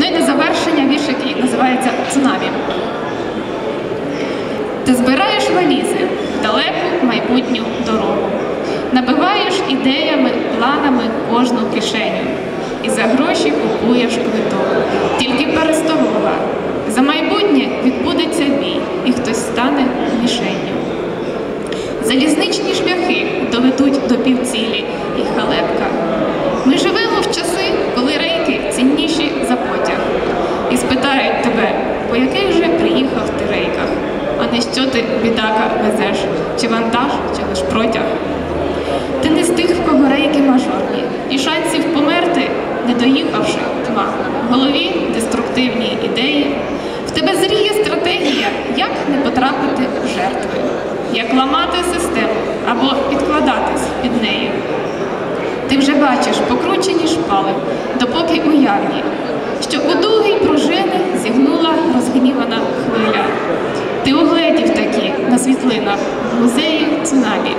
Ну і на завершення вірш, який називається Цунамі. Ти збираєш валізи в далеку майбутню дорогу, набиваєш ідеями, планами кожну кишеню і за гроші купуєш квиток. Тільки пересторога. За майбутнє відбудеться бій, і хтось стане мішенню. Залізничні шляхи доведуть до півцілі і халепка. Ми живемо в часи, коли рейки цінніші за потяг. І спитають тебе, по яких же приїхав ти рейках, а не що ти, бідака, везеш, чи вантаж, чи лиш протяг. Ти не з тих, в кого рейки мажорні, і шансів померти, не доїхавши тьма. В голові деструктивні ідеї. В тебе зріє стратегія, як не потрапити в жертви, як ламати систему або підкладатись під неї. Ти вже бачиш покручені шпали, допоки уявні, такі на світлинах в музеї цунамі